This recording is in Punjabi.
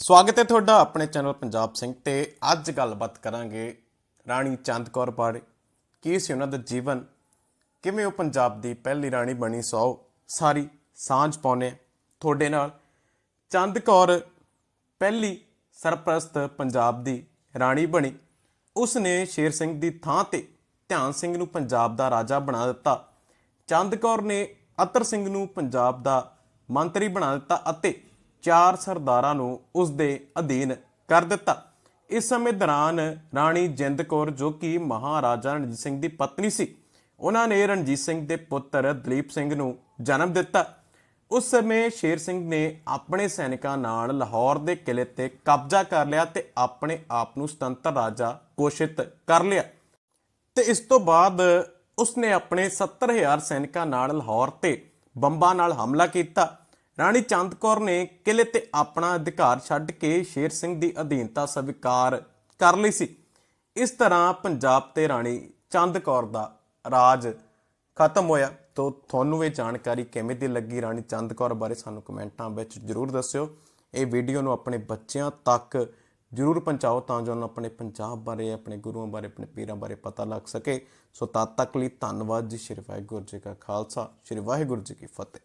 ਸਵਾਗਤ ਹੈ ਤੁਹਾਡਾ ਆਪਣੇ ਚੈਨਲ ਪੰਜਾਬ ਸਿੰਘ ਤੇ ਅੱਜ ਗੱਲਬਾਤ ਕਰਾਂਗੇ ਰਾਣੀ ਚੰਦ ਕੌਰ ਬਾਰੇ। ਕੀ ਸੀ ਉਹਨਾਂ ਦਾ ਜੀਵਨ? ਕਿਵੇਂ ਉਹ ਪੰਜਾਬ ਦੀ ਪਹਿਲੀ ਰਾਣੀ ਬਣੀ ਸੋ ਸਾਰੀ ਸਾਂਝ ਪਾਉਨੇ ਤੁਹਾਡੇ ਨਾਲ। ਚੰਦ ਕੌਰ ਪਹਿਲੀ ਸਰਪ੍ਰਸਤ ਪੰਜਾਬ ਦੀ ਰਾਣੀ ਬਣੀ। ਉਸ ਨੇ ਸ਼ੇਰ ਸਿੰਘ ਦੀ ਥਾਂ ਤੇ ਧਿਆਨ ਸਿੰਘ ਨੂੰ ਪੰਜਾਬ ਦਾ ਰਾਜਾ ਬਣਾ ਦਿੱਤਾ। ਚੰਦ ਕੌਰ ਨੇ ਅਤਰ ਸਿੰਘ ਨੂੰ ਪੰਜਾਬ ਦਾ ਮੰਤਰੀ ਬਣਾ ਦਿੱਤਾ ਅਤੇ ਚਾਰ ਸਰਦਾਰਾਂ ਨੂੰ ਉਸ ਦੇ ਅਧੀਨ ਕਰ ਦਿੱਤਾ। ਇਸ ਸਮੇਂ ਦੌਰਾਨ ਰਾਣੀ ਜਿੰਦ ਕੌਰ, ਜੋ ਕਿ ਮਹਾਰਾਜਾ ਰਣਜੀਤ ਸਿੰਘ ਦੀ ਪਤਨੀ ਸੀ, ਉਹਨਾਂ ਨੇ ਰਣਜੀਤ ਸਿੰਘ ਦੇ ਪੁੱਤਰ ਦਲੀਪ ਸਿੰਘ ਨੂੰ ਜਨਮ ਦਿੱਤਾ। ਉਸ ਸਮੇਂ ਸ਼ੇਰ ਸਿੰਘ ਨੇ ਆਪਣੇ ਸੈਨਿਕਾਂ ਨਾਲ ਲਾਹੌਰ ਦੇ ਕਿਲੇ ਤੇ ਕਬਜ਼ਾ ਕਰ ਲਿਆ ਤੇ ਆਪਣੇ ਆਪ ਨੂੰ ਸੁਤੰਤਰ ਰਾਜਾ ਘੋਸ਼ਿਤ ਕਰ ਲਿਆ। ਤੇ ਇਸ ਤੋਂ ਬਾਅਦ ਉਸਨੇ ਆਪਣੇ 70000 ਸੈਨਿਕਾਂ ਨਾਲ ਲਾਹੌਰ ਤੇ ਬੰਬਾਂ ਨਾਲ ਹਮਲਾ ਕੀਤਾ। ਰਾਣੀ ਚੰਦ ਕੌਰ ਨੇ ਕਿਲੇ ਤੇ ਆਪਣਾ ਅਧਿਕਾਰ ਛੱਡ ਕੇ ਸ਼ੇਰ ਸਿੰਘ ਦੀ ਅਧੀਨਤਾ ਸਵੀਕਾਰ ਕਰ ਲਈ ਸੀ। ਇਸ ਤਰ੍ਹਾਂ ਪੰਜਾਬ ਤੇ ਰਾਣੀ ਚੰਦ ਕੌਰ ਦਾ ਰਾਜ ਖਤਮ ਹੋਇਆ। ਤੋ ਤੁਹਾਨੂੰ ਇਹ ਜਾਣਕਾਰੀ ਕਿਵੇਂ ਦੀ ਲੱਗੀ ਰਾਣੀ ਚੰਦ ਕੌਰ ਬਾਰੇ ਸਾਨੂੰ ਕਮੈਂਟਾਂ ਵਿੱਚ ਜਰੂਰ ਦੱਸਿਓ। ਇਹ ਵੀਡੀਓ ਨੂੰ ਆਪਣੇ ਬੱਚਿਆਂ ਤੱਕ ਜਰੂਰ ਪਹੁੰਚਾਓ ਤਾਂ ਜੋ ਉਹਨਾਂ ਆਪਣੇ ਪੰਜਾਬ ਬਾਰੇ, ਆਪਣੇ ਗੁਰੂਆਂ ਬਾਰੇ, ਆਪਣੇ ਪੀਰਾਂ ਬਾਰੇ ਪਤਾ ਲੱਗ ਸਕੇ। ਸੋ ਤਦ ਤੱਕ ਲਈ ਧੰਨਵਾਦ ਜੀ। ਸ਼੍ਰੀ ਵਾਹਿਗੁਰੂ ਜੀ ਕਾ ਖਾਲਸਾ, ਸ਼੍ਰੀ ਵਾਹਿਗੁਰੂ ਜੀ ਕੀ ਫਤਿਹ।